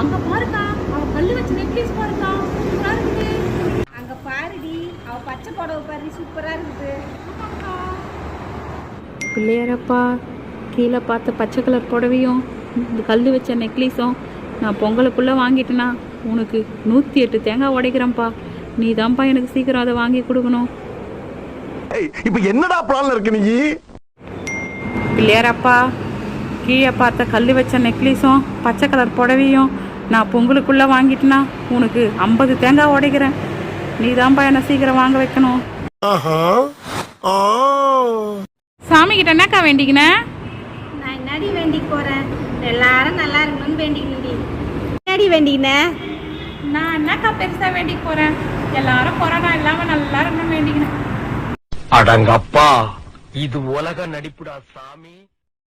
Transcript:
அங்க பாருக்கா அவ கல்லு வச்ச நெக்லஸ் பாருக்கா சூப்பரா இருக்குது. அங்க பாருடி அவ பச்சை புடவை பாரு சூப்பரா இருக்குது. பிள்ளையாரப்பா கீழே பார்த்த பச்சை கலர் புடவையும் இந்த கல் வச்ச நெக்லஸும் நான் பொங்கலுக்குள்ளே வாங்கிட்டேனா உனக்கு நூற்றி எட்டு தேங்காய் உடைக்கிறேன்ப்பா. நீ தான்ப்பா எனக்கு சீக்கிரம் அதை வாங்கி கொடுக்கணும். ஏய், இப்ப என்னடா பிளான்ல இருக்கு நீ? பிள்ளையாரப்பா கீழே பார்த்த கல் வச்ச நெக்லஸும் பச்சை கலர் புடவையும் நான் பொங்கலுக்குள்ளே வாங்கிட்டேனா உனக்கு ஐம்பது தேங்காய் உடைக்கிறேன். நீ தான்ப்பா என்னை சீக்கிரம் வாங்க வைக்கணும். சாமி கிட்ட என்னக்கா வேண்டிக்கினேன் நான் என்னடி வேண்டிக்கு போறேன்? எல்லாரும் நல்லா இருக்கணும்னு வேண்டிக்கணும்டி என்னடி வேண்டிக்கினேன் நான் என்னக்கா பெருசா வேண்டிக்க போறேன்? எல்லாரும் கொரோனா இல்லாம நல்லா இருக்கணும் வேண்டிக்கினேன் அடங்கப்பா. இது உலக நடிப்புடா சாமி.